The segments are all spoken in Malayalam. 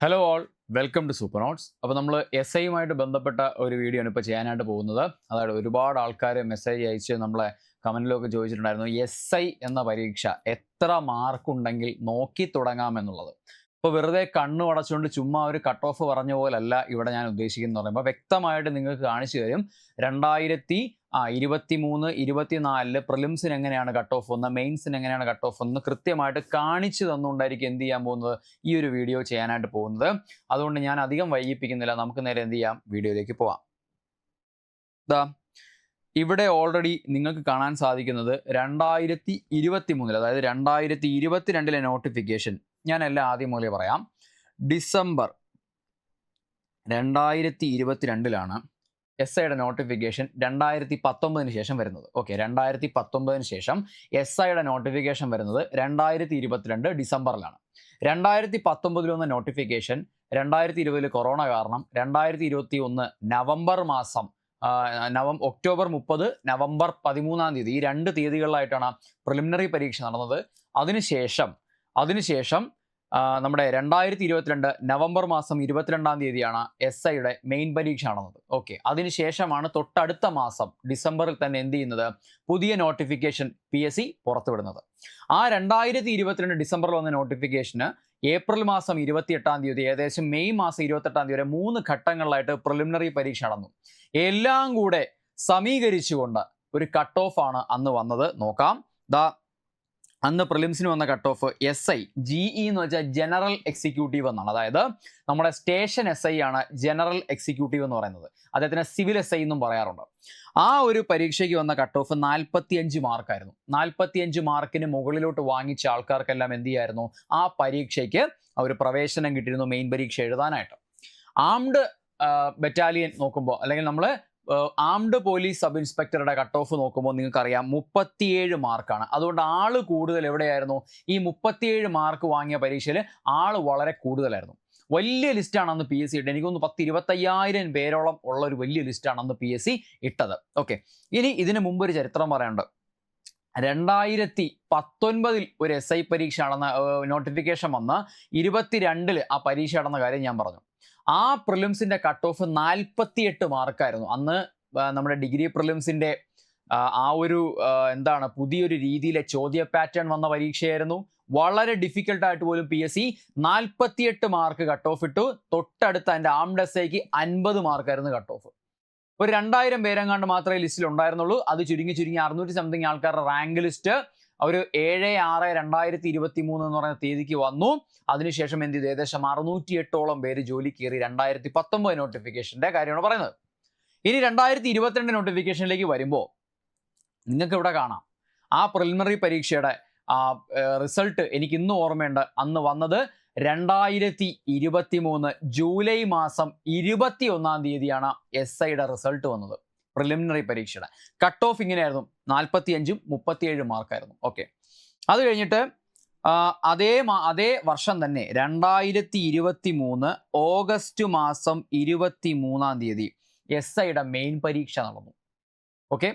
Hello all welcome to super notes അപ്പോൾ നമ്മൾ എസ് ഐയുമായിട്ട് ബന്ധപ്പെട്ട ഒരു വീഡിയോ ആണ് ഇപ്പോൾ ചെയ്യാനായിട്ട് പോകുന്നത്. അതായത് ഒരുപാട് ആൾക്കാർ മെസ്സേജ് അയച്ച് നമ്മളെ കമന്റിലൊക്കെ ചോദിച്ചിട്ടുണ്ടായിരുന്നു എസ് ഐ എന്ന പരീക്ഷ എത്ര മാർക്കുണ്ടെങ്കിൽ നോക്കി തുടങ്ങാമെന്നുള്ളത്. ഇപ്പോൾ വെറുതെ കണ്ണു അടച്ചുകൊണ്ട് ചുമ്മാ ഒരു കട്ട് ഓഫ് പറഞ്ഞ പോലല്ല ഇവിടെ ഞാൻ ഉദ്ദേശിക്കുന്നത് പറയുമ്പോൾ വ്യക്തമായിട്ട് നിങ്ങൾക്ക് കാണിച്ചു തരും. രണ്ടായിരത്തി ആ ഇരുപത്തി മൂന്ന് ഇരുപത്തിനാലിൽ പ്രിലിംസിന് എങ്ങനെയാണ് കട്ട് ഓഫ് ഒന്ന് മെയിൻസിന് എങ്ങനെയാണ് കട്ട് ഓഫ് ഒന്ന് കൃത്യമായിട്ട് കാണിച്ചു തന്നുകൊണ്ടായിരിക്കും എന്ത് ചെയ്യാൻ പോകുന്നത് ഈ ഒരു വീഡിയോ ചെയ്യാനായിട്ട് പോകുന്നത്. അതുകൊണ്ട് ഞാൻ അധികം വൈകിപ്പിക്കുന്നില്ല. നമുക്ക് നേരെ എന്ത് ചെയ്യാം? വീഡിയോയിലേക്ക് പോവാം. ദാ ഇവിടെ ഓൾറെഡി നിങ്ങൾക്ക് കാണാൻ സാധിക്കുന്നത് രണ്ടായിരത്തി ഇരുപത്തി മൂന്നിൽ അതായത് രണ്ടായിരത്തി ഇരുപത്തിരണ്ടിലെ നോട്ടിഫിക്കേഷൻ ഞാൻ എല്ലാം ആദ്യം മുതലേ പറയാം. ഡിസംബർ രണ്ടായിരത്തി ഇരുപത്തിരണ്ടിലാണ് എസ് ഐയുടെ നോട്ടിഫിക്കേഷൻ രണ്ടായിരത്തി പത്തൊമ്പതിന് ശേഷം വരുന്നത്. ഓക്കെ രണ്ടായിരത്തി പത്തൊമ്പതിന് ശേഷം എസ് ഐയുടെ നോട്ടിഫിക്കേഷൻ വരുന്നത് രണ്ടായിരത്തി ഇരുപത്തിരണ്ട് ഡിസംബറിലാണ്. രണ്ടായിരത്തി പത്തൊമ്പതിൽ വന്ന നോട്ടിഫിക്കേഷൻ രണ്ടായിരത്തി ഇരുപതിൽ കൊറോണ കാരണം രണ്ടായിരത്തി ഇരുപത്തി ഒന്ന് നവംബർ മാസം നവം ഒക്ടോബർ മുപ്പത് നവംബർ പതിമൂന്നാം തീയതി ഈ രണ്ട് തീയതികളിലായിട്ടാണ് പ്രിലിമിനറി പരീക്ഷ നടന്നത്. അതിനുശേഷം അതിനുശേഷം നമ്മുടെ രണ്ടായിരത്തി ഇരുപത്തിരണ്ട് നവംബർ മാസം ഇരുപത്തിരണ്ടാം തീയതിയാണ് എസ് ഐയുടെ മെയിൻ പരീക്ഷ നടന്നത് ഓക്കെ അതിനുശേഷമാണ് തൊട്ടടുത്ത മാസം ഡിസംബറിൽ തന്നെ എന്ത് ചെയ്യുന്നത്? പുതിയ നോട്ടിഫിക്കേഷൻ പി എസ് സി പുറത്തുവിടുന്നത്. ആ രണ്ടായിരത്തി ഇരുപത്തിരണ്ട് ഡിസംബറിൽ വന്ന നോട്ടിഫിക്കേഷന് ഏപ്രിൽ മാസം ഇരുപത്തിയെട്ടാം തീയതി ഏകദേശം മെയ് മാസം ഇരുപത്തെട്ടാം തീയതി വരെ മൂന്ന് ഘട്ടങ്ങളിലായിട്ട് പ്രിലിമിനറി പരീക്ഷ നടന്നു. എല്ലാം കൂടെ സമീകരിച്ചുകൊണ്ട് ഒരു കട്ട് ഓഫ് ആണ് അന്ന് വന്നത്. നോക്കാം. ദാ അന്ന് പ്രിലിംസിന് വന്ന cut off S I G E എന്ന് വെച്ചാൽ ജനറൽ എക്സിക്യൂട്ടീവ് എന്നാണ്. അതായത് നമ്മുടെ സ്റ്റേഷൻ എസ് ഐ ആണ് ജനറൽ എക്സിക്യൂട്ടീവ് എന്ന് പറയുന്നത്. അദ്ദേഹത്തിന് സിവിൽ എസ് ഐ എന്നും പറയാറുണ്ട്. ആ ഒരു പരീക്ഷയ്ക്ക് വന്ന കട്ട് ഓഫ് നാൽപ്പത്തിയഞ്ച് മാർക്കായിരുന്നു നാൽപ്പത്തിയഞ്ച് മാർക്കിന് മുകളിലോട്ട് വാങ്ങിച്ച ആൾക്കാർക്കെല്ലാം എന്ത് ചെയ്യായിരുന്നു? ആ പരീക്ഷയ്ക്ക് അവർ പ്രവേശനം കിട്ടിയിരുന്നു മെയിൻ പരീക്ഷ എഴുതാനായിട്ട്. ആംഡ് ബറ്റാലിയൻ നോക്കുമ്പോൾ അല്ലെങ്കിൽ നമ്മൾ ആംഡ് പോലീസ് സബ് ഇൻസ്പെക്ടറുടെ കട്ട് ഓഫ് നോക്കുമ്പോൾ നിങ്ങൾക്കറിയാം മുപ്പത്തിയേഴ് മാർക്കാണ്. അതുകൊണ്ട് ആൾ കൂടുതൽ എവിടെയായിരുന്നു? ഈ മുപ്പത്തിയേഴ് മാർക്ക് വാങ്ങിയ പരീക്ഷയിൽ ആൾ വളരെ കൂടുതലായിരുന്നു. വലിയ ലിസ്റ്റാണ് അന്ന് പി എസ് സി ഇട്ടത്. എനിക്കൊന്ന് പത്ത് ഇരുപത്തയ്യായിരം പേരോളം ഉള്ള ഒരു വലിയ ലിസ്റ്റാണ് അന്ന് പി എസ് സി ഇട്ടത്. ഓക്കെ ഇനി ഇതിന് മുമ്പ് ഒരു ചരിത്രം പറയാനുണ്ട്. രണ്ടായിരത്തി പത്തൊൻപതിൽ ഒരു എസ് ഐ പരീക്ഷ നടന്ന നോട്ടിഫിക്കേഷൻ വന്ന് ഇരുപത്തിരണ്ടിൽ ആ പരീക്ഷ നടന്ന കാര്യം ഞാൻ പറഞ്ഞു. ആ പ്രിലിംസിന്റെ കട്ട് ഓഫ് നാൽപ്പത്തിയെട്ട് മാർക്കായിരുന്നു അന്ന് നമ്മുടെ ഡിഗ്രി പ്രിലിംസിന്റെ ആ, ഒരു എന്താണ് പുതിയൊരു രീതിയിലെ ചോദ്യ പാറ്റേൺ വന്ന പരീക്ഷയായിരുന്നു. വളരെ ഡിഫിക്കൽട്ടായിട്ട് പോലും പി എസ് സി നാൽപ്പത്തിയെട്ട് മാർക്ക് കട്ട് ഓഫ് ഇട്ടു. തൊട്ടടുത്ത് അതിന്റെ ആംഡസേക്ക് അൻപത് മാർക്കായിരുന്നു കട്ട് ഓഫ് ഒരു രണ്ടായിരം പേരെങ്ങാണ്ട് മാത്രമേ ലിസ്റ്റിൽ ഉണ്ടായിരുന്നുള്ളൂ. അത് ചുരുങ്ങി ചുരുങ്ങി അറുന്നൂറ്റി സംതിങ് ആൾക്കാരുടെ റാങ്ക് ലിസ്റ്റ് ഒരു ഏഴ് ആറ് രണ്ടായിരത്തി ഇരുപത്തി മൂന്ന് എന്ന് പറയുന്ന തീയതിക്ക് വന്നു. അതിനുശേഷം എന്ത് ചെയ്തു? ഏകദേശം അറുന്നൂറ്റി എട്ടോളം പേര് ജോലി കയറി രണ്ടായിരത്തി പത്തൊമ്പത് നോട്ടിഫിക്കേഷന്റെ കാര്യമാണ് പറയുന്നത്. ഇനി രണ്ടായിരത്തി ഇരുപത്തിരണ്ട് നോട്ടിഫിക്കേഷനിലേക്ക് വരുമ്പോൾ നിങ്ങൾക്ക് ഇവിടെ കാണാം. ആ പ്രിലിമിനറി പരീക്ഷയുടെ ആ റിസൾട്ട് എനിക്ക് ഇന്ന് ഓർമ്മയുണ്ട്. അന്ന് വന്നത് രണ്ടായിരത്തി ഇരുപത്തി മൂന്ന് ജൂലൈ മാസം ഇരുപത്തി ഒന്നാം തീയതിയാണ് എസ് ഐയുടെ റിസൾട്ട് വന്നത്. പ്രിലിമിനറി പരീക്ഷയുടെ. കട്ട് ഓഫ് ഇങ്ങനെയായിരുന്നു. നാൽപ്പത്തി അഞ്ചും മുപ്പത്തിയേഴും മാർക്കായിരുന്നു. ഓക്കെ അത് കഴിഞ്ഞിട്ട് അതേ അതേ വർഷം തന്നെ രണ്ടായിരത്തി ഇരുപത്തി മൂന്ന് ഓഗസ്റ്റ് മാസം ഇരുപത്തി മൂന്നാം തീയതി എസ് ഐയുടെ മെയിൻ പരീക്ഷ നടന്നു. ഓക്കെ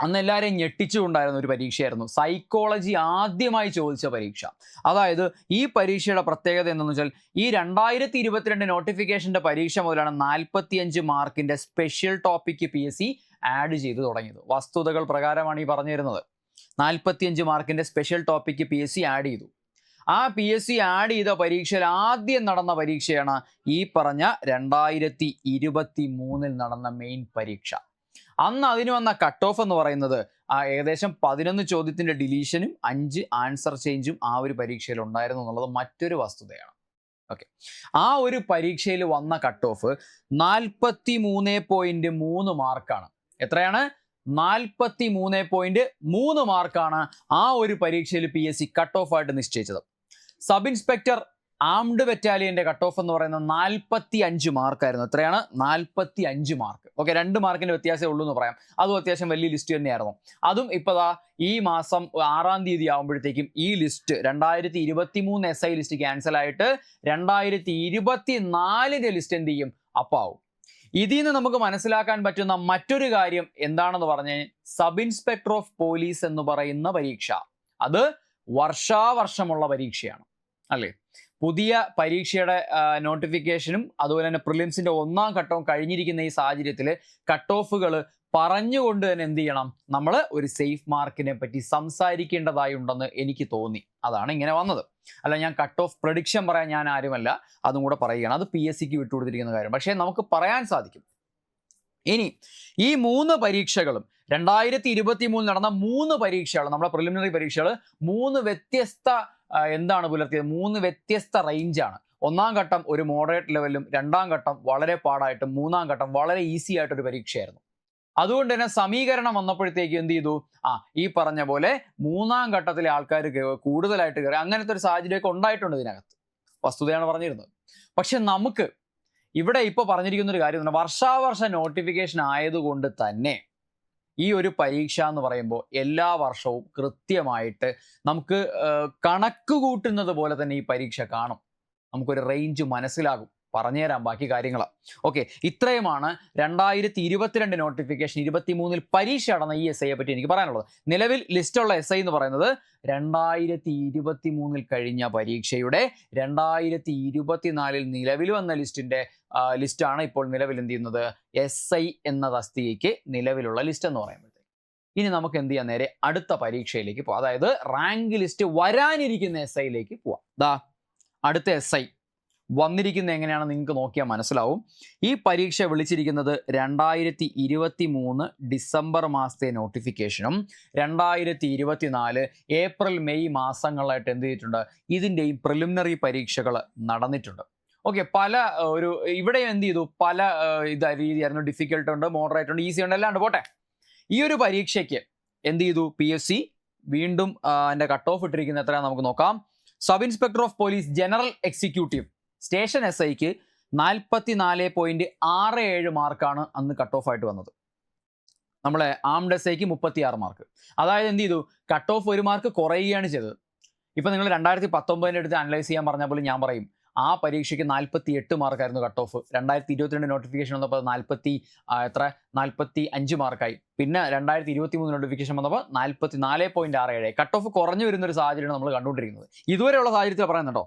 അന്ന് എല്ലാവരെയും ഞെട്ടിച്ചുകൊണ്ടായിരുന്ന ഒരു പരീക്ഷയായിരുന്നു. സൈക്കോളജി ആദ്യമായി ചോദിച്ച പരീക്ഷ. അതായത് ഈ പരീക്ഷയുടെ പ്രത്യേകത എന്തെന്ന് വെച്ചാൽ ഈ രണ്ടായിരത്തി ഇരുപത്തിരണ്ട് നോട്ടിഫിക്കേഷന്റെ പരീക്ഷ മുതലാണ് നാൽപ്പത്തിയഞ്ച് മാർക്കിന്റെ special topic P S C add ചെയ്ത് തുടങ്ങിയത്. വസ്തുതകൾ പ്രകാരമാണ് ഈ പറഞ്ഞു തരുന്നത് നാൽപ്പത്തിയഞ്ച് മാർക്കിന്റെ special topic P S C add ചെയ്തു. ആ പി എസ് സി ആഡ് ചെയ്ത പരീക്ഷയിൽ ആദ്യം നടന്ന പരീക്ഷയാണ് ഈ പറഞ്ഞ രണ്ടായിരത്തി ഇരുപത്തി മൂന്നിൽ നടന്ന മെയിൻ പരീക്ഷ. അന്ന് അതിന് വന്ന കട്ട് ഓഫ് എന്ന് പറയുന്നത് ആ ഏകദേശം പതിനൊന്ന് ചോദ്യത്തിന്റെ ഡിലീഷനും അഞ്ച് ആൻസർ ചേഞ്ചും ആ ഒരു പരീക്ഷയിൽ ഉണ്ടായിരുന്നു എന്നുള്ളത് മറ്റൊരു വസ്തുതയാണ്. ഓക്കെ ആ ഒരു പരീക്ഷയിൽ വന്ന കട്ട് ഓഫ് നാൽപ്പത്തി മൂന്ന് പോയിന്റ് മൂന്ന് മാർക്കാണ് എത്രയാണ് നാൽപ്പത്തി മൂന്ന് പോയിന്റ് മൂന്ന് മാർക്കാണ് ആ ഒരു പരീക്ഷയിൽ P S C cut off ആയിട്ട് നിശ്ചയിച്ചത്. സബ് ഇൻസ്പെക്ടർ ആംഡ് ബറ്റാലിയന്റെ കട്ട് ഓഫ് എന്ന് പറയുന്നത് നാൽപ്പത്തി അഞ്ച് മാർക്കായിരുന്നു. എത്രയാണ്? നാൽപ്പത്തി അഞ്ച് മാർക്ക്. ഓക്കെ രണ്ട് മാർക്കിന്റെ വ്യത്യാസമേ ഉള്ളൂ എന്ന് പറയാം. അതും അത്യാവശ്യം വലിയ ലിസ്റ്റ് തന്നെയായിരുന്നു. അതും ഇപ്പതാ ഈ മാസം ആറാം തീയതി ആകുമ്പോഴത്തേക്കും ഈ ലിസ്റ്റ് രണ്ടായിരത്തി ഇരുപത്തി മൂന്ന് എസ് ഐ ലിസ്റ്റ് ക്യാൻസൽ ആയിട്ട് രണ്ടായിരത്തി ഇരുപത്തി നാലിന്റെ ലിസ്റ്റ് എന്ത് ചെയ്യും? അപ്പാവും ഇതിൽ നിന്ന് നമുക്ക് മനസ്സിലാക്കാൻ പറ്റുന്ന മറ്റൊരു കാര്യം എന്താണെന്ന് പറഞ്ഞ് സബ് ഇൻസ്പെക്ടർ ഓഫ് പോലീസ് എന്ന് പറയുന്ന പരീക്ഷ. അത് വർഷാവർഷമുള്ള പരീക്ഷയാണ്. അല്ലേ? പുതിയ പരീക്ഷയുടെ നോട്ടിഫിക്കേഷനും അതുപോലെ തന്നെ പ്രിലിംസിന്റെ ഒന്നാം ഘട്ടവും കഴിഞ്ഞിരിക്കുന്ന ഈ സാഹചര്യത്തിൽ കട്ട് ഓഫുകൾ പറഞ്ഞുകൊണ്ട് തന്നെ എന്ത് ചെയ്യണം? നമ്മൾ ഒരു സേഫ് മാർക്കിനെ പറ്റി സംസാരിക്കേണ്ടതായി ഉണ്ടെന്ന് എനിക്ക് തോന്നി. അതാണ് ഇങ്ങനെ വന്നത്. അല്ല ഞാൻ കട്ട് ഓഫ് പ്രഡിക്ഷൻ പറയാൻ ഞാൻ ആരുമല്ല. അതും കൂടെ പറയുകയാണ്. അത് പി എസ് സിക്ക് വിട്ടുകൊടുത്തിരിക്കുന്ന കാര്യം. പക്ഷേ നമുക്ക് പറയാൻ സാധിക്കും. ഇനി ഈ മൂന്ന് പരീക്ഷകളും രണ്ടായിരത്തി ഇരുപത്തി മൂന്നിൽ നടന്ന മൂന്ന് പരീക്ഷകൾ നമ്മുടെ പ്രിലിമിനറി പരീക്ഷകൾ മൂന്ന് വ്യത്യസ്ത എന്താണ് പുലർത്തിയത്? മൂന്ന് വ്യത്യസ്ത റേഞ്ചാണ് ഒന്നാം ഘട്ടം ഒരു മോഡറേറ്റ് ലെവലിലും രണ്ടാം ഘട്ടം വളരെ പാടായിട്ടും മൂന്നാം ഘട്ടം വളരെ ഈസി ആയിട്ടൊരു പരീക്ഷയായിരുന്നു. അതുകൊണ്ട് തന്നെ സമീകരണം വന്നപ്പോഴത്തേക്ക് എന്ത് ചെയ്തു? ആ ഈ പറഞ്ഞ പോലെ മൂന്നാം ഘട്ടത്തിലെ ആൾക്കാർ കൂടുതലായിട്ട് കയറി അങ്ങനത്തെ ഒരു സാഹചര്യമൊക്കെ ഉണ്ടായിട്ടുണ്ട് ഇതിനകത്ത്. വസ്തുതയാണ് പറഞ്ഞിരുന്നത്. പക്ഷെ നമുക്ക് ഇവിടെ ഇപ്പോൾ പറഞ്ഞിരിക്കുന്ന ഒരു കാര്യം വർഷാവർഷ നോട്ടിഫിക്കേഷൻ ആയതുകൊണ്ട് തന്നെ ഈ ഒരു പരീക്ഷ എന്ന് പറയുമ്പോൾ എല്ലാ വർഷവും കൃത്യമായിട്ട് നമുക്ക് കണക്ക് കൂട്ടുന്നത് പോലെ തന്നെ ഈ പരീക്ഷ കാണും. നമുക്കൊരു റേഞ്ച് മനസ്സിലാകും. പറഞ്ഞുതരാം ബാക്കി കാര്യങ്ങൾ ഓക്കെ ഇത്രയുമാണ് രണ്ടായിരത്തി ഇരുപത്തിരണ്ട് നോട്ടിഫിക്കേഷൻ ഇരുപത്തി മൂന്നിൽ പരീക്ഷ നടന്ന ഈ എസ് ഐയെ പറ്റി എനിക്ക് പറയാനുള്ളത്. നിലവിൽ ലിസ്റ്റുള്ള എസ് ഐ എന്ന് പറയുന്നത് രണ്ടായിരത്തി ഇരുപത്തി മൂന്നിൽ കഴിഞ്ഞ പരീക്ഷയുടെ രണ്ടായിരത്തി ഇരുപത്തിനാലിൽ നിലവിൽ വന്ന ലിസ്റ്റിന്റെ ലിസ്റ്റാണ് ഇപ്പോൾ നിലവിൽ എന്ത് ചെയ്യുന്നത്? എസ് ഐ എന്ന തസ്തികയ്ക്ക് നിലവിലുള്ള ലിസ്റ്റ് എന്ന് പറയുമ്പോഴത്തേക്ക്. ഇനി നമുക്ക് എന്ത് ചെയ്യാം? നേരെ അടുത്ത പരീക്ഷയിലേക്ക് പോവാം. അതായത് റാങ്ക് ലിസ്റ്റ് വരാനിരിക്കുന്ന എസ് ഐയിലേക്ക് പോവാം. അടുത്ത എസ് ഐ വന്നിരിക്കുന്നത് എങ്ങനെയാണെന്ന് നിങ്ങൾക്ക് നോക്കിയാൽ മനസ്സിലാവും. ഈ പരീക്ഷ വിളിച്ചിരിക്കുന്നത് രണ്ടായിരത്തി ഇരുപത്തി മൂന്ന് ഡിസംബർ മാസത്തെ നോട്ടിഫിക്കേഷനും രണ്ടായിരത്തി ഇരുപത്തിനാല് ഏപ്രിൽ മെയ് മാസങ്ങളായിട്ട് എന്ത് ചെയ്തിട്ടുണ്ട്? ഇതിന്റെയും പ്രിലിമിനറി പരീക്ഷകൾ നടന്നിട്ടുണ്ട്. ഓക്കെ പല ഒരു ഇവിടെ എന്ത് ചെയ്തു? പല ഇത് രീതിയായിരുന്നു. ഡിഫിക്കൽട്ട് ഉണ്ട് മോഡറേറ്റ് ഉണ്ട് ഈസി ഉണ്ട് എല്ലാം ഉണ്ട്. പോട്ടെ. ഈ ഒരു പരീക്ഷയ്ക്ക് എന്ത് ചെയ്തു? പി എസ് സി വീണ്ടും എന്റെ കട്ട് ഓഫ് ഇട്ടിരിക്കുന്ന എത്രയാണെന്ന് നമുക്ക് നോക്കാം. Sub inspector of police general executive station S ഐക്ക് നാൽപ്പത്തി നാല് പോയിന്റ് ആറ് ഏഴ് മാർക്കാണ് അന്ന് കട്ട് ഓഫ് ആയിട്ട് വന്നത്. നമ്മളെ ആംഡ് എസ് ഐക്ക് മുപ്പത്തി ആറ് മാർക്ക്. അതായത് എന്ത് ചെയ്തു? കട്ട് ഓഫ് ഒരു മാർക്ക് കുറയുകയാണ് ചെയ്തത്. ഇപ്പൊ നിങ്ങൾ രണ്ടായിരത്തി പത്തൊമ്പതിന്റെ അടുത്ത് അനലൈസ് ചെയ്യാൻ പറഞ്ഞപ്പോൾ പോലും ഞാൻ പറയും ആ പരീക്ഷയ്ക്ക് നാൽപ്പത്തി എട്ട് മാർക്കായിരുന്നു കട്ട് ഓഫ് രണ്ടായിരത്തി ഇരുപത്തിരണ്ട് നോട്ടിഫിക്കേഷൻ വന്നപ്പോൾ നാൽപ്പത്തി എത്ര? നാൽപ്പത്തി അഞ്ച് മാർക്കായി പിന്നെ രണ്ടായിരത്തി ഇരുപത്തി മൂന്ന് നോട്ടിഫിക്കേഷൻ വന്നപ്പോൾ നാൽപ്പത്തി നാല് പോയിന്റ് ആറ് ഏഴ് കട്ട് ഓഫ് കുറഞ്ഞു വരുന്ന ഒരു സാഹചര്യമാണ് നമ്മൾ കണ്ടുകൊണ്ടിരിക്കുന്നത്. ഇതുവരെയുള്ള സാഹചര്യത്തിൽ പറയുന്നുണ്ടോ?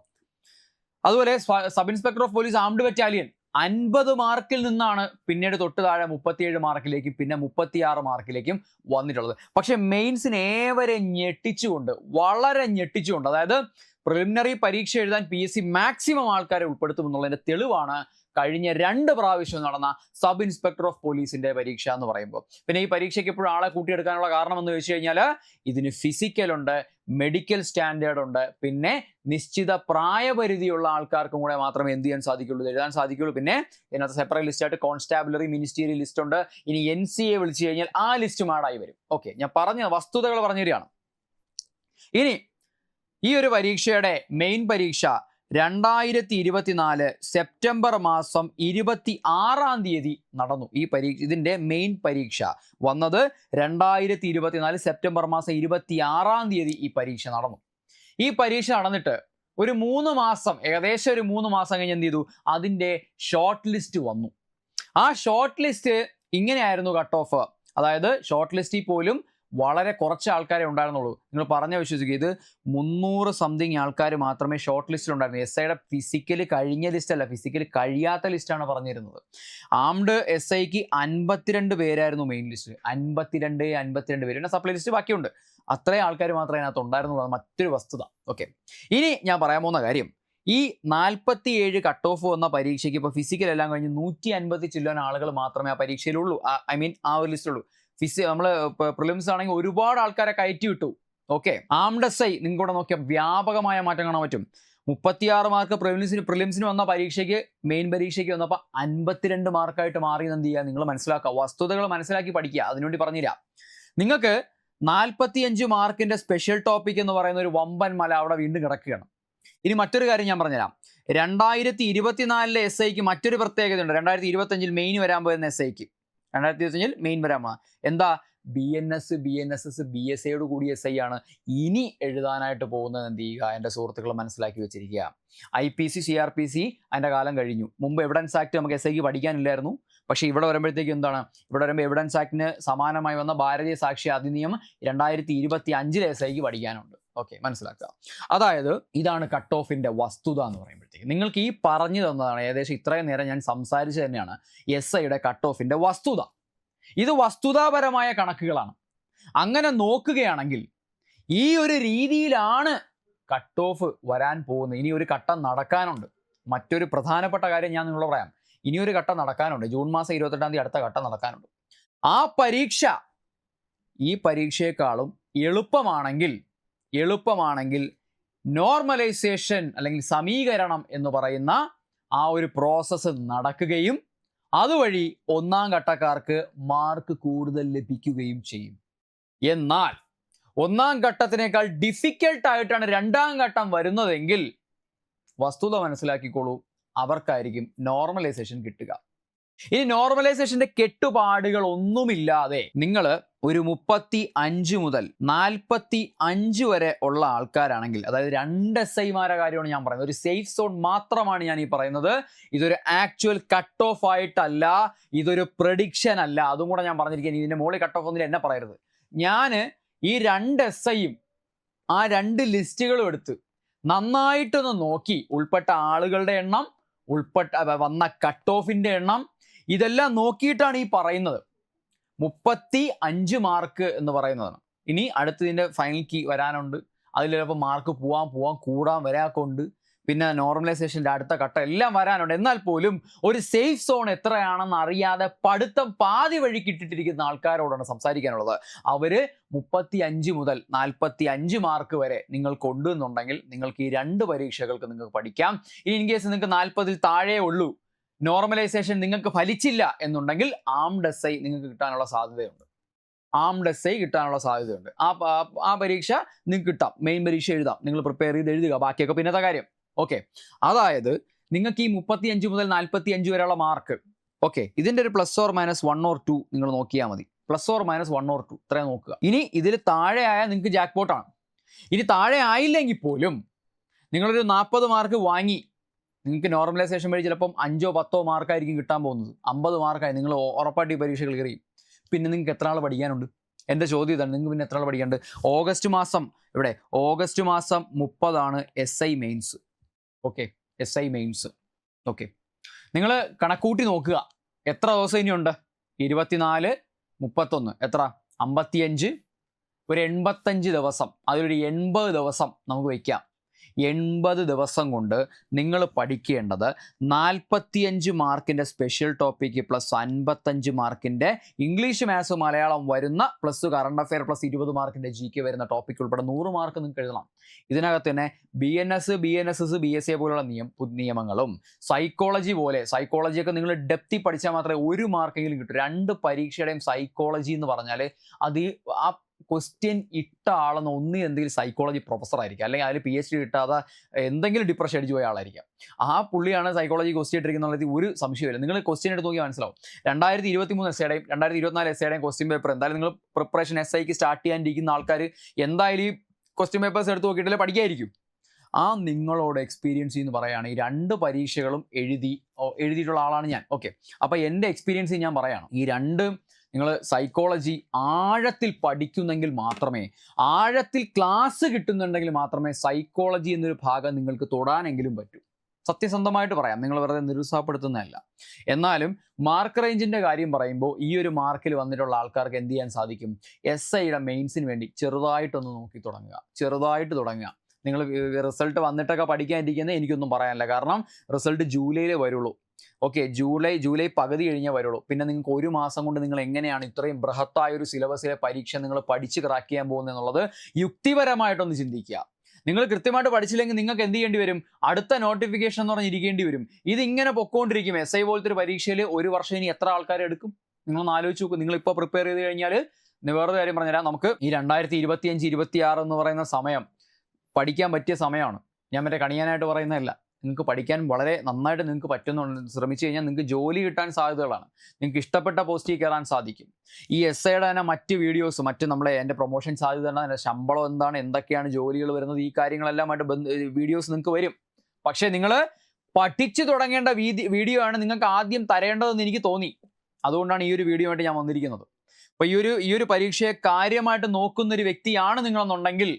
അതുപോലെ sub inspector of police armed battalion അൻപത് മാർക്കിൽ നിന്നാണ് പിന്നീട് തൊട്ട് താഴെ മുപ്പത്തിയേഴ് മാർക്കിലേക്കും പിന്നെ മുപ്പത്തിയാറ് മാർക്കിലേക്കും വന്നിട്ടുള്ളത്. പക്ഷെ മെയിൻസിന് ഏവരെ ഞെട്ടിച്ചുകൊണ്ട് വളരെ ഞെട്ടിച്ചുകൊണ്ട് അതായത് പ്രിലിമിനറി പരീക്ഷ എഴുതാൻ പി എസ് സി മാക്സിമം ആൾക്കാരെ ഉൾപ്പെടുത്തുമെന്നുള്ളതിന്റെ തെളിവാണ് കഴിഞ്ഞ രണ്ട് പ്രാവശ്യം നടന്ന സബ് ഇൻസ്പെക്ടർ ഓഫ് പോലീസിന്റെ പരീക്ഷ എന്ന് പറയുമ്പോൾ. പിന്നെ ഈ പരീക്ഷയ്ക്ക് എപ്പോഴും ആളെ കൂട്ടിയെടുക്കാനുള്ള കാരണം എന്ന് വെച്ച് കഴിഞ്ഞാൽ ഇതിന് ഫിസിക്കൽ ഉണ്ട് മെഡിക്കൽ സ്റ്റാൻഡേർഡ് ഉണ്ട് പിന്നെ നിശ്ചിത പ്രായപരിധിയുള്ള ആൾക്കാർക്കും കൂടെ മാത്രമേ എന്ത് ചെയ്യാൻ സാധിക്കുള്ളൂ എഴുതാൻ സാധിക്കുള്ളൂ. പിന്നെ ഇതിനകത്ത് സെപ്പറേറ്റ് ലിസ്റ്റ് ആയിട്ട് കോൺസ്റ്റാബുലറി മിനിസ്റ്റീരിയൽ ലിസ്റ്റ് ഉണ്ട്. ഇനി എൻ സി എ വിളിച്ചു കഴിഞ്ഞാൽ ആ ലിസ്റ്റും ആടായി വരും. ഓക്കെ ഞാൻ പറഞ്ഞ വസ്തുതകൾ പറഞ്ഞു തരികയാണ് ഇനി ഈ ഒരു പരീക്ഷയുടെ മെയിൻ പരീക്ഷ രണ്ടായിരത്തി ഇരുപത്തിനാല് സെപ്റ്റംബർ മാസം ഇരുപത്തി ആറാം തീയതി നടന്നു ഈ പരീക്ഷ ഇതിന്റെ മെയിൻ പരീക്ഷ. വന്നത് രണ്ടായിരത്തി ഇരുപത്തിനാല് സെപ്റ്റംബർ മാസം ഇരുപത്തി ആറാം തീയതി ഈ പരീക്ഷ നടന്നു. ഈ പരീക്ഷ നടന്നിട്ട് ഒരു മൂന്ന് മാസം ഏകദേശം ഒരു മൂന്ന് മാസം കഴിഞ്ഞ് എന്ത് ചെയ്തു? അതിന്റെ ഷോർട്ട് ലിസ്റ്റ് വന്നു. ആ ഷോർട്ട് ലിസ്റ്റ് ഇങ്ങനെയായിരുന്നു കട്ട് ഓഫ് അതായത് ഷോർട്ട് ലിസ്റ്റിൽ പോലും വളരെ കുറച്ച് ആൾക്കാരെ ഉണ്ടായിരുന്നുള്ളൂ. നിങ്ങൾ പറഞ്ഞ വിശ്വസിക്കുക. ഇത് മുന്നൂറ് സംതിങ് ആൾക്കാർ മാത്രമേ ഷോർട്ട് ലിസ്റ്റിൽ ഉണ്ടായിരുന്നു എസ് ഐയുടെ ഫിസിക്കലി കഴിഞ്ഞ ലിസ്റ്റ് അല്ല ഫിസിക്കലി കഴിയാത്ത ലിസ്റ്റാണ് പറഞ്ഞിരുന്നത്. ആംഡ് എസ് ഐക്ക് അൻപത്തിരണ്ട് പേരായിരുന്നു മെയിൻ ലിസ്റ്റ് അൻപത്തിരണ്ട് അൻപത്തിരണ്ട് പേര്. പിന്നെ സപ്ലൈ ലിസ്റ്റ് ബാക്കിയുണ്ട്. അത്രയും ആൾക്കാർ മാത്രമേ അതിനകത്ത് ഉണ്ടായിരുന്നുള്ളൂ. മറ്റൊരു വസ്തുത. ഓക്കെ ഇനി ഞാൻ പറയാൻ പോകുന്ന കാര്യം. ഈ നാൽപ്പത്തി ഏഴ് കട്ട് ഓഫ് വന്ന പരീക്ഷയ്ക്ക് ഇപ്പോൾ ഫിസിക്കൽ എല്ലാം കഴിഞ്ഞ് നൂറ്റി അൻപത്തി ചില്ലോൻ ആളുകൾ മാത്രമേ ആ പരീക്ഷയിലുള്ളൂ. ഐ മീൻ ആ ഒരു ലിസ്റ്റുള്ളൂ ഫിസി നമ്മൾ പ്രിലിംസ് ആണെങ്കിൽ ഒരുപാട് ആൾക്കാരെ കയറ്റി വിട്ടു ഓക്കെ ആംഡസ് ഐ നിങ്ങൾക്ക് ഇവിടെ നോക്കിയാൽ വ്യാപകമായ മാറ്റം കാണാൻ പറ്റും. മുപ്പത്തിയാറ് മാർക്ക് പ്രിലിംസിന് പ്രിലിംസിന് വന്ന പരീക്ഷയ്ക്ക് മെയിൻ പരീക്ഷയ്ക്ക് വന്നപ്പോൾ അൻപത്തിരണ്ട് മാർക്കായിട്ട് മാറി എന്ത് ചെയ്യുക നിങ്ങൾ മനസ്സിലാക്കുക വസ്തുതകൾ മനസ്സിലാക്കി പഠിക്കുക അതിനുവേണ്ടി പറഞ്ഞുതരാം നിങ്ങൾക്ക് നാൽപ്പത്തിയഞ്ച് മാർക്കിന്റെ സ്പെഷ്യൽ ടോപ്പിക് എന്ന് പറയുന്ന ഒരു വമ്പൻ മല അവിടെ വീണ്ടും കിടക്കുകയാണ്. ഇനി മറ്റൊരു കാര്യം ഞാൻ പറഞ്ഞുതരാം. രണ്ടായിരത്തി ഇരുപത്തിനാലിലെ എസ് ഐക്ക് മറ്റൊരു പ്രത്യേകതയുണ്ട്. രണ്ടായിരത്തി ഇരുപത്തഞ്ചിൽ മെയിൻ വരാൻ പോകുന്ന എസ് ഐക്ക് രണ്ടായിരത്തി ഇരുപത്തഞ്ചിൽ മെയിൻ വരാൻ എന്താ? B N S B N S S B S എയോട് കൂടി എസ് ഐ ആണ് ഇനി എഴുതാനായിട്ട് പോകുന്നത് എന്ത് ചെയ്യുക? എന്റെ സുഹൃത്തുക്കൾ മനസ്സിലാക്കി വെച്ചിരിക്കുക. I P C C R P C അതിന്റെ കാലം കഴിഞ്ഞു. മുമ്പ് എവിഡൻസ് ആക്ട് നമുക്ക് എസ് ഐക്ക് പഠിക്കാനില്ലായിരുന്നു. പക്ഷേ ഇവിടെ വരുമ്പോഴത്തേക്ക് എന്താണ്? ഇവിടെ വരുമ്പോൾ എവിഡൻസ് ആക്ടിന് സമാനമായി വന്ന ഭാരതീയ സാക്ഷി അധിനിയം രണ്ടായിരത്തി ഇരുപത്തി അഞ്ചിലെ എസ് ഐക്ക് പഠിക്കാനുണ്ട്. ഓക്കെ മനസ്സിലാക്കുക. അതായത് ഇതാണ് കട്ട് ഓഫിന്റെ വസ്തുത എന്ന് പറയുമ്പോഴത്തേക്ക്. നിങ്ങൾക്ക് ഈ പറഞ്ഞു തന്നതാണ് ഏകദേശം ഇത്രയും നേരം ഞാൻ സംസാരിച്ചു തന്നെയാണ് എസ് ഐയുടെ കട്ട് ഓഫിന്റെ വസ്തുത. ഇത് വസ്തുതാപരമായ കണക്കുകളാണ്. അങ്ങനെ നോക്കുകയാണെങ്കിൽ ഈ ഒരു രീതിയിലാണ് കട്ട് ഓഫ് വരാൻ പോകുന്നത്. ഇനി ഒരു ഘട്ടം നടക്കാനുണ്ട്. മറ്റൊരു പ്രധാനപ്പെട്ട കാര്യം ഞാൻ നിങ്ങളോട് പറയാം. ഇനിയൊരു ഘട്ടം നടക്കാനുണ്ട്. ജൂൺ മാസം ഇരുപത്തെട്ടാം തീയതി അടുത്ത ഘട്ടം നടക്കാനുണ്ട്. ആ പരീക്ഷ ഈ പരീക്ഷയെക്കാളും എളുപ്പമാണെങ്കിൽ എളുപ്പമാണെങ്കിൽ നോർമലൈസേഷൻ അല്ലെങ്കിൽ സമീകരണം എന്ന് പറയുന്ന ആ ഒരു പ്രോസസ്സ് നടക്കുകയും അതുവഴി ഒന്നാം ഘട്ടക്കാർക്ക് മാർക്ക് കൂടുതൽ ലഭിക്കുകയും ചെയ്യും. എന്നാൽ ഒന്നാം ഘട്ടത്തിനേക്കാൾ ഡിഫിക്കൽട്ടായിട്ടാണ് രണ്ടാം ഘട്ടം വരുന്നതെങ്കിൽ വസ്തുത മനസ്സിലാക്കിക്കോളൂ അവർക്കായിരിക്കും നോർമലൈസേഷൻ കിട്ടുക. ഇനി നോർമലൈസേഷന്റെ കെട്ടുപാടുകൾ ഒന്നുമില്ലാതെ നിങ്ങൾ ഒരു മുപ്പത്തി അഞ്ച് മുതൽ നാൽപ്പത്തി അഞ്ച് വരെ ഉള്ള ആൾക്കാരാണെങ്കിൽ അതായത് രണ്ട് എസ് ഐമാരെ കാര്യമാണ് ഞാൻ പറയുന്നത്. ഒരു സേഫ് സോൺ മാത്രമാണ് ഞാൻ ഈ പറയുന്നത്. ഇതൊരു ആക്ച്വൽ കട്ട് ഓഫ് ആയിട്ടല്ല ഇതൊരു പ്രഡിക്ഷൻ അല്ല. അതും കൂടെ ഞാൻ പറഞ്ഞിരിക്കുന്നത് ഇതിന്റെ മോളി കട്ട് ഓഫ് ഒന്നിൽ എന്നെ പറയരുത്. ഞാൻ ഈ രണ്ട് എസ് ഐയും ആ രണ്ട് ലിസ്റ്റുകളും എടുത്ത് നന്നായിട്ടൊന്ന് നോക്കി ഉൾപ്പെട്ട ആളുകളുടെ എണ്ണം ഉൾപ്പെട്ട വന്ന കട്ട് ഓഫിന്റെ എണ്ണം ഇതെല്ലാം നോക്കിയിട്ടാണ് ഈ പറയുന്നത്. മുപ്പത്തി അഞ്ച് മാർക്ക് എന്ന് പറയുന്നതാണ്. ഇനി അടുത്തതിന്റെ ഫൈനൽ കീ വരാനുണ്ട്. അതിൽ ചിലപ്പോൾ മാർക്ക് പോവാൻ പോവാൻ കൂടാൻ വരാക്കുണ്ട്. പിന്നെ നോർമലൈസേഷന്റെ അടുത്ത ഘട്ടം എല്ലാം വരാനുണ്ട്. എന്നാൽ പോലും ഒരു സേഫ് സോൺ എത്രയാണെന്ന് അറിയാതെ പഠിത്തം പാതി വഴിക്ക് ഇട്ടിട്ടിരിക്കുന്ന ആൾക്കാരോടാണ് സംസാരിക്കാനുള്ളത്. അവർ മുപ്പത്തി അഞ്ച് മുതൽ നാൽപ്പത്തി അഞ്ച് മാർക്ക് വരെ നിങ്ങൾ കൊണ്ടുവന്നുണ്ടെങ്കിൽ നിങ്ങൾക്ക് ഈ രണ്ട് പരീക്ഷകൾക്ക് നിങ്ങൾക്ക് പഠിക്കാം. ഇനി ഇൻ കേസ് നിങ്ങൾക്ക് നാൽപ്പതിൽ താഴെ ഉള്ളൂ നോർമലൈസേഷൻ നിങ്ങൾക്ക് ഫലിച്ചില്ല എന്നുണ്ടെങ്കിൽ ആംഡ് ഐ നിങ്ങൾക്ക് കിട്ടാനുള്ള സാധ്യതയുണ്ട്. ആംഡ് ഐ കിട്ടാനുള്ള സാധ്യതയുണ്ട്. ആ ആ പരീക്ഷ നിങ്ങൾക്ക് കിട്ടാം. മെയിൻ പരീക്ഷ എഴുതാം. നിങ്ങൾ പ്രിപ്പയർ ചെയ്ത് എഴുതുക. ബാക്കിയൊക്കെ പിന്നത്തെ കാര്യം. ഓക്കെ അതായത് നിങ്ങൾക്ക് ഈ മുപ്പത്തി അഞ്ച് മുതൽ നാൽപ്പത്തി അഞ്ച് വരെയുള്ള മാർക്ക് ഓക്കെ ഇതിന്റെ ഒരു plus or minus one or two നിങ്ങൾ നോക്കിയാൽ മതി. Plus or minus one or two ഇത്രയും നോക്കുക. ഇനി ഇതിൽ താഴെ ആയാൽ നിങ്ങൾക്ക് ജാക്ക് പോട്ടാണ് ഇനി താഴെ ആയില്ലെങ്കിൽ പോലും നിങ്ങളൊരു നാൽപ്പത് മാർക്ക് വാങ്ങി നിങ്ങൾക്ക് നോർമലൈസേഷൻ വഴി ചിലപ്പം അഞ്ചോ പത്തോ മാർക്കായിരിക്കും കിട്ടാൻ പോകുന്നത്. അമ്പത് മാർക്കായി നിങ്ങൾ ഉറപ്പായിട്ട് ഈ പരീക്ഷകൾ കയറി. പിന്നെ നിങ്ങൾക്ക് എത്ര നാൾ പഠിക്കാനുണ്ട്? എന്റെ ചോദ്യം ഇതാണ്. നിങ്ങൾക്ക് പിന്നെ എത്ര നാൾ പഠിക്കാനുണ്ട്? ഓഗസ്റ്റ് മാസം ഇവിടെ ഓഗസ്റ്റ് മാസം മുപ്പതാണ് S I mains okay S I mains okay നിങ്ങൾ കണക്കൂട്ടി നോക്കുക. എത്ര ദിവസം ഇനിയുണ്ട്? ഇരുപത്തിനാല് മുപ്പത്തൊന്ന്. എത്ര? അമ്പത്തിയഞ്ച്. ഒരു എൺപത്തഞ്ച് ദിവസം. അതിലൊരു എൺപത് ദിവസം നമുക്ക് വയ്ക്കാം എൺപത് ദിവസം കൊണ്ട് നിങ്ങൾ പഠിക്കേണ്ടത് നാൽപ്പത്തിയഞ്ച് മാർക്കിന്റെ സ്പെഷ്യൽ ടോപ്പിക്ക് പ്ലസ് അൻപത്തഞ്ച് മാർക്കിന്റെ ഇംഗ്ലീഷ് മാത്സ് മലയാളം വരുന്ന പ്ലസ് കറണ്ട് അഫെയർ പ്ലസ് ഇരുപത് മാർക്കിന്റെ ജി കെ വരുന്ന ടോപ്പിക് ഉൾപ്പെടെ നൂറ് മാർക്ക് നിങ്ങൾക്ക് എഴുതണം. ഇതിനകത്ത് തന്നെ B N S B N S S B S A പോലുള്ള നിയം നിയമങ്ങളും സൈക്കോളജി പോലെ സൈക്കോളജിയൊക്കെ നിങ്ങൾ ഡെപ്തി പഠിച്ചാൽ മാത്രമേ ഒരു മാർക്കെങ്കിലും കിട്ടൂ. രണ്ട് പരീക്ഷയുടെയും സൈക്കോളജി എന്ന് പറഞ്ഞാൽ അത് ആ ക്വസ്റ്റ്യൻ ഇട്ട ആളെന്ന് ഒന്ന് എന്തെങ്കിലും സൈക്കോളജി പ്രൊഫസർ ആയിരിക്കും. അല്ലെങ്കിൽ അതിൽ പി എച്ച് ഡി കിട്ടാതെ എന്തെങ്കിലും ഡിപ്രഷൻ അടിച്ചു പോയ ആളായിരിക്കാം. ആ പുള്ളിയാണ് സൈക്കോളജി ക്വസ്റ്റ്യൻ ഇട്ടിരിക്കുന്നുള്ളത് ഒരു സംശയമില്ല നിങ്ങൾ ക്വസ്റ്റ്യൻ എടുത്ത് നോക്കി മനസ്സിലാവും. രണ്ടായിരത്തി ഇരുപത്തി മൂന്ന് എസ് എയുടെയും രണ്ടായിരത്തി ഇരുപത്തിനാല് എസ് എയുടെയും ക്വസ്റ്റ്യൻ പേപ്പർ എന്തായാലും നിങ്ങൾ പ്രിപ്പറേഷൻ എസ് ഐക്ക് സ്റ്റാർട്ട് ചെയ്യാനിരിക്കുന്ന ആൾക്കാർ എന്തായാലും ഈ ക്വസ്റ്റ്യൻ പേപ്പേഴ്സ് എടുത്ത് നോക്കിയിട്ടല്ലേ പഠിക്കായിരിക്കും. ആ നിങ്ങളോട് എക്സ്പീരിയൻസ് എന്ന് പറയുകയാണ് ഈ രണ്ട് പരീക്ഷകളും എഴുതി എഴുതിയിട്ടുള്ള ആളാണ് ഞാൻ. ഓക്കെ അപ്പോൾ എന്റെ എക്സ്പീരിയൻസ് ഞാൻ പറയുകയാണ് ഈ രണ്ട് നിങ്ങൾ സൈക്കോളജി ആഴത്തിൽ പഠിക്കുന്നെങ്കിൽ മാത്രമേ ആഴത്തിൽ ക്ലാസ് കിട്ടുന്നുണ്ടെങ്കിൽ മാത്രമേ സൈക്കോളജി എന്നൊരു ഭാഗം നിങ്ങൾക്ക് തൊടാനെങ്കിലും പറ്റൂ. സത്യസന്ധമായിട്ട് പറയാം. നിങ്ങൾ വെറുതെ നിരുത്സാഹപ്പെടുത്തുന്നതല്ല. എന്നാലും മാർക്ക് റേഞ്ചിന്റെ കാര്യം പറയുമ്പോൾ ഈ ഒരു മാർക്കിൽ വന്നിട്ടുള്ള ആൾക്കാർക്ക് എന്ത് ചെയ്യാൻ സാധിക്കും? എസ് ഐയുടെ മെയിൻസിന് വേണ്ടി ചെറുതായിട്ടൊന്ന് നോക്കി തുടങ്ങുക. ചെറുതായിട്ട് തുടങ്ങുക. നിങ്ങൾ റിസൾട്ട് വന്നിട്ടൊക്കെ പഠിക്കാനിരിക്കുന്നത് എനിക്കൊന്നും പറയാനില്ല. കാരണം റിസൾട്ട് ജൂലൈയിലേ വരുള്ളൂ. ഓക്കെ ജൂലൈ ജൂലൈ പകുതി കഴിഞ്ഞേ വരുള്ളൂ. പിന്നെ നിങ്ങൾക്ക് ഒരു മാസം കൊണ്ട് നിങ്ങൾ എങ്ങനെയാണ് ഇത്രയും ബൃഹത്തായ ഒരു സിലബസിലെ പരീക്ഷ നിങ്ങൾ പഠിച്ച് ക്രാക്ക് ചെയ്യാൻ പോകുന്നത് യുക്തിപരമായിട്ടൊന്ന് ചിന്തിക്കുക. നിങ്ങൾ കൃത്യമായിട്ട് പഠിച്ചില്ലെങ്കിൽ നിങ്ങൾക്ക് എന്ത് ചെയ്യേണ്ടി വരും? അടുത്ത നോട്ടിഫിക്കേഷൻ എന്ന് പറഞ്ഞിരിക്കേണ്ടി വരും. ഇതിങ്ങനെ പൊക്കോണ്ടിരിക്കും. എസ് ഐ പോലത്തെ ഒരു പരീക്ഷയിൽ ഒരു വർഷം ഇനി എത്ര ആൾക്കാർ എടുക്കും? നിങ്ങൾ ഒന്ന് ആലോചിച്ച് നോക്കും. നിങ്ങൾ ഇപ്പോൾ പ്രിപ്പയർ ചെയ്ത് കഴിഞ്ഞാൽ വേറൊരു കാര്യം പറഞ്ഞുതരാം. നമുക്ക് ഈ രണ്ടായിരത്തി ഇരുപത്തി അഞ്ച് ഇരുപത്തി ആറ് എന്ന് പറയുന്ന സമയം പഠിക്കാൻ പറ്റിയ സമയമാണ്. ഞാൻ മറ്റേ കണിയാനായിട്ട് പറയുന്നതല്ല. നിങ്ങൾക്ക് പഠിക്കാൻ വളരെ നന്നായിട്ട് നിങ്ങൾക്ക് പറ്റുന്നുണ്ട്. ശ്രമിച്ചു കഴിഞ്ഞാൽ നിങ്ങൾക്ക് ജോലി കിട്ടാൻ സാധ്യതകളാണ്. നിങ്ങൾക്ക് ഇഷ്ടപ്പെട്ട പോസ്റ്റിൽ കയറാൻ സാധിക്കും. ഈ എസ് ഐയുടെ തന്നെ മറ്റ് വീഡിയോസ് മറ്റ് നമ്മളെ എന്റെ പ്രൊമോഷൻ സാധ്യത എന്റെ ശമ്പളം എന്താണ് എന്തൊക്കെയാണ് ജോലികൾ വരുന്നത് ഈ കാര്യങ്ങളെല്ലാമായിട്ട് ബന്ധ വീഡിയോസ് നിങ്ങൾക്ക് വരും. പക്ഷേ നിങ്ങൾ പഠിച്ചു തുടങ്ങേണ്ട വീതി വീഡിയോ ആണ് നിങ്ങൾക്ക് ആദ്യം തരേണ്ടതെന്ന് എനിക്ക് തോന്നി. അതുകൊണ്ടാണ് ഈ ഒരു വീഡിയോ ആയിട്ട് ഞാൻ വന്നിരിക്കുന്നത്. അപ്പോൾ ഈ ഒരു ഈ ഒരു പരീക്ഷയെ കാര്യമായിട്ട് നോക്കുന്ന ഒരു വ്യക്തിയാണ് നിങ്ങളെന്നുണ്ടെങ്കിൽ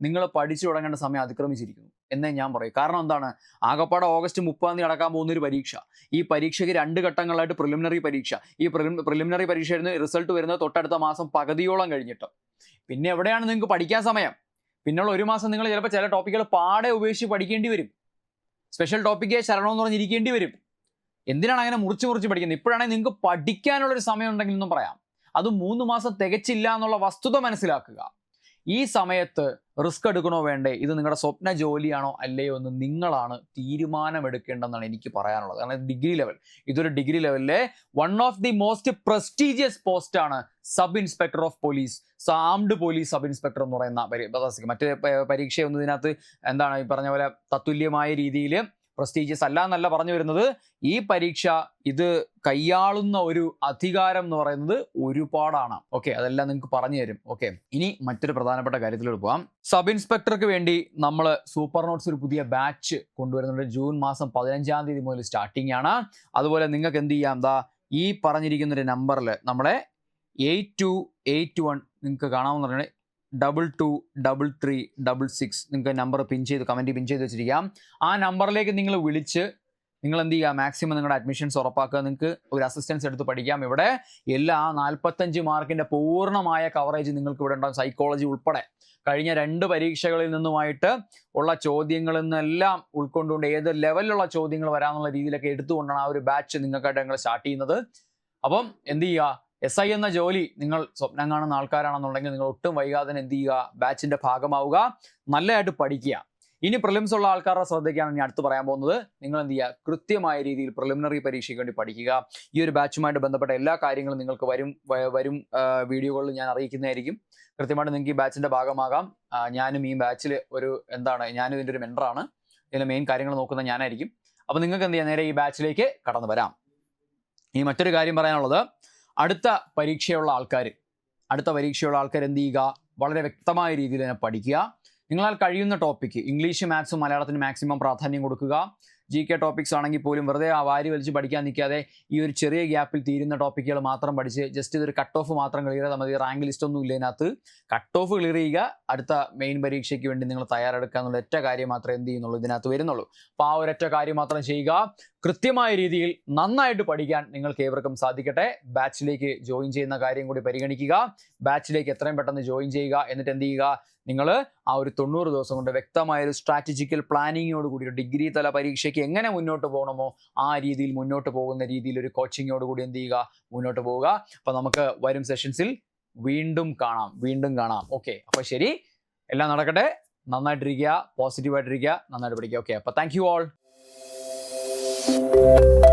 നിങ്ങൾ പഠിച്ചു തുടങ്ങേണ്ട സമയം അതിക്രമിച്ചിരിക്കുന്നു. എന്നേ ഞാൻ പറയും. കാരണം എന്താണ്? ആകപ്പാടെ ഓഗസ്റ്റ് മുപ്പതാം തീയതി നടക്കാൻ പോകുന്ന ഒരു പരീക്ഷ. ഈ പരീക്ഷയ്ക്ക് രണ്ട് ഘട്ടങ്ങളായിട്ട് പ്രിലിമിനറി പരീക്ഷ. ഈ പ്രിലിമിനറി പരീക്ഷ റിസൾട്ട് വരുന്നത് തൊട്ടടുത്ത മാസം പകുതിയോളം കഴിഞ്ഞിട്ട്. പിന്നെ എവിടെയാണ് നിങ്ങൾക്ക് പഠിക്കാൻ സമയം? പിന്നെയുള്ള ഒരു മാസം നിങ്ങൾ ചിലപ്പോൾ ചില ടോപ്പിക്കുകൾ പാടെ ഉപേക്ഷിച്ച് പഠിക്കേണ്ടി വരും. സ്പെഷ്യൽ ടോപ്പിക്കേ ശരണമെന്ന് പറഞ്ഞിരിക്കേണ്ടി വരും. എന്തിനാണ് അങ്ങനെ മുറിച്ച് മുറിച്ച് പഠിക്കുന്നത്? ഇപ്പോഴാണെങ്കിൽ നിങ്ങൾക്ക് പഠിക്കാനുള്ളൊരു സമയം ഉണ്ടെങ്കിൽ എന്നും പറയാം. അത് മൂന്ന് മാസം തികച്ചില്ല എന്നുള്ള വസ്തുത മനസ്സിലാക്കുക. ഈ സമയത്ത് റിസ്ക് എടുക്കണോ വേണ്ടേ? ഇത് നിങ്ങളുടെ സ്വപ്ന ജോലിയാണോ അല്ലയോ എന്ന് നിങ്ങളാണ് തീരുമാനമെടുക്കേണ്ടതെന്നാണ് എനിക്ക് പറയാനുള്ളത്. കാരണം ഡിഗ്രി ലെവൽ. ഇതൊരു degree ലെവലിലെ one of the most prestigious post ആണ് sub inspector of police. Armed police sub inspector എന്ന് പറയുന്ന മറ്റ് പരീക്ഷയൊന്നും ഇതിനകത്ത് എന്താണ് ഈ പറഞ്ഞ പോലെ തത്തുല്യമായ രീതിയിൽ പ്രസ്റ്റീജിയസ് അല്ല എന്നല്ല പറഞ്ഞു വരുന്നത്. ഈ പരീക്ഷ ഇത് കൈയാളുന്ന ഒരു അധികാരം എന്ന് പറയുന്നത് ഒരുപാടാണ്. ഓക്കെ അതെല്ലാം നിങ്ങൾക്ക് പറഞ്ഞു തരും. ഓക്കെ ഇനി മറ്റൊരു പ്രധാനപ്പെട്ട കാര്യത്തിലോട്ട് പോകാം. സബ് ഇൻസ്പെക്ടർക്ക് വേണ്ടി നമ്മൾ സൂപ്പർ നോട്ട്സ് ഒരു പുതിയ ബാച്ച് കൊണ്ടുവരുന്നുണ്ട്. ജൂൺ മാസം പതിനഞ്ചാം തീയതി മുതൽ സ്റ്റാർട്ടിംഗ് ആണ്. അതുപോലെ നിങ്ങൾക്ക് എന്ത് ചെയ്യാം? എന്താ ഈ പറഞ്ഞിരിക്കുന്ന ഒരു നമ്പറിൽ നമ്മളെ എയ്റ്റ് ടു എയ്റ്റ് വൺ നിങ്ങൾക്ക് കാണാമെന്ന് double two double three double six നിങ്ങൾക്ക് നമ്പർ പിൻ ചെയ്ത് കമന്റ് പിൻ ചെയ്ത് വെച്ചിരിക്കാം. ആ നമ്പറിലേക്ക് നിങ്ങൾ വിളിച്ച് നിങ്ങൾ എന്ത് ചെയ്യുക? മാക്സിമം നിങ്ങളുടെ അഡ്മിഷൻസ് ഉറപ്പാക്കുക. നിങ്ങൾക്ക് ഒരു അസിസ്റ്റൻസ് എടുത്ത് പഠിക്കാം. ഇവിടെ എല്ലാ നാൽപ്പത്തഞ്ച് മാർക്കിന്റെ പൂർണമായ കവറേജ് നിങ്ങൾക്ക് ഇവിടെ ഉണ്ടാകും സൈക്കോളജി ഉൾപ്പെടെ. കഴിഞ്ഞ രണ്ട് പരീക്ഷകളിൽ നിന്നുമായിട്ട് ഉള്ള ചോദ്യങ്ങളിൽ നിന്നെല്ലാം ഉൾക്കൊണ്ടുകൊണ്ട് ഏത് ലെവലിലുള്ള ചോദ്യങ്ങൾ വരാമെന്നുള്ള രീതിയിലൊക്കെ എടുത്തുകൊണ്ടാണ് ആ ഒരു ബാച്ച് നിങ്ങൾക്കായിട്ട് ഞങ്ങൾ സ്റ്റാർട്ട് ചെയ്യുന്നത്. അപ്പം എന്ത് ചെയ്യുക? എസ് ഐ എന്ന ജോലി നിങ്ങൾ സ്വപ്നം കാണുന്ന ആൾക്കാരാണെന്നുണ്ടെങ്കിൽ നിങ്ങൾ ഒട്ടും വൈകാതെ എന്ത് ചെയ്യുക? ബാച്ചിന്റെ ഭാഗമാവുക. നല്ലതായിട്ട് പഠിക്കുക. ഇനി പ്രിലിംസ് ഉള്ള ആൾക്കാരുടെ ശ്രദ്ധയ്ക്കാണ് ഞാൻ അടുത്ത് പറയാൻ പോകുന്നത്. നിങ്ങൾ എന്ത് ചെയ്യുക? കൃത്യമായ രീതിയിൽ പ്രിലിമിനറി പരീക്ഷയ്ക്ക് വേണ്ടി പഠിക്കുക. ഈ ഒരു ബാച്ചുമായിട്ട് ബന്ധപ്പെട്ട എല്ലാ കാര്യങ്ങളും നിങ്ങൾക്ക് വരും വരും വീഡിയോകളിൽ ഞാൻ അറിയിക്കുന്നതായിരിക്കും. കൃത്യമായിട്ട് നിങ്ങൾക്ക് ഈ ബാച്ചിന്റെ ഭാഗമാകാം. ഞാനും ഈ ബാച്ചിൽ ഒരു എന്താണ് ഞാനും ഇതിന്റെ ഒരു മെന്ററാണ് ഇതിലെ മെയിൻ കാര്യങ്ങൾ നോക്കുന്ന ഞാനായിരിക്കും. അപ്പോൾ നിങ്ങൾക്ക് എന്ത് ചെയ്യാം? നേരെ ഈ ബാച്ചിലേക്ക് കടന്നു വരാം. ഈ മറ്റൊരു കാര്യം പറയാനുള്ളത്. അടുത്ത പരീക്ഷയുള്ള ആൾക്കാർ അടുത്ത പരീക്ഷയുള്ള ആൾക്കാർ എന്ത് ചെയ്യുക? വളരെ വ്യക്തമായ രീതിയിൽ തന്നെ പഠിക്കുക. നിങ്ങളാൽ കഴിയുന്ന ടോപ്പിക്ക് ഇംഗ്ലീഷ് മാത്സും മലയാളത്തിന് മാക്സിമം പ്രാധാന്യം കൊടുക്കുക. ജി കെ ടോപ്പിക്സ് ആണെങ്കിൽ പോലും വെറുതെ ആ വാരി വലിച്ച് പഠിക്കാൻ നിൽക്കാതെ ഈ ഒരു ചെറിയ ഗ്യാപ്പിൽ തീരുന്ന ടോപ്പിക്കുകൾ മാത്രം പഠിച്ച് ജസ്റ്റ് ഇതൊരു കട്ട് ഓഫ് മാത്രം ക്ലിയർ ചെയ്താൽ മതി. റാങ്ക് ലിസ്റ്റ് ഒന്നും ഇല്ല ഇതിനകത്ത്. കട്ട് ഓഫ് ക്ലിയർ ചെയ്യുക. അടുത്ത മെയിൻ പരീക്ഷയ്ക്ക് വേണ്ടി നിങ്ങൾ തയ്യാറെടുക്കുക എന്നുള്ള ഒറ്റ കാര്യം മാത്രമേ എന്ത് ചെയ്യുന്നുള്ളൂ ഇതിനകത്ത് വരുന്നുള്ളൂ. അപ്പോൾ ആ ഒരൊറ്റ കാര്യം മാത്രം ചെയ്യുക. കൃത്യമായ രീതിയിൽ നന്നായിട്ട് പഠിക്കാൻ നിങ്ങൾക്ക് ഏവർക്കും സാധിക്കട്ടെ. ബാച്ചിലേക്ക് ജോയിൻ ചെയ്യുന്ന കാര്യം കൂടി പരിഗണിക്കുക. ബാച്ചിലേക്ക് എത്രയും പെട്ടെന്ന് ജോയിൻ ചെയ്യുക എന്നിട്ട് എന്ത് ചെയ്യുക? നിങ്ങൾ ആ ഒരു തൊണ്ണൂറ് ദിവസം കൊണ്ട് വ്യക്തമായ ഒരു സ്ട്രാറ്റജിക്കൽ പ്ലാനിങ്ങോട് കൂടി ഡിഗ്രി തല പരീക്ഷയ്ക്ക് എങ്ങനെ മുന്നോട്ട് പോകണമോ ആ രീതിയിൽ മുന്നോട്ട് പോകുന്ന രീതിയിൽ ഒരു കോച്ചിങ്ങോട് കൂടി എന്ത് ചെയ്യുക? മുന്നോട്ട് പോവുക. അപ്പോൾ നമുക്ക് വരും സെഷൻസിൽ വീണ്ടും കാണാം. വീണ്ടും കാണാം. ഓക്കെ അപ്പോൾ ശരി. എല്ലാം നടക്കട്ടെ. നന്നായിട്ടിരിക്കുക. പോസിറ്റീവായിട്ടിരിക്കുക നന്നായിട്ട് പഠിക്കുക. ഓക്കെ അപ്പോൾ thank you all Thank you.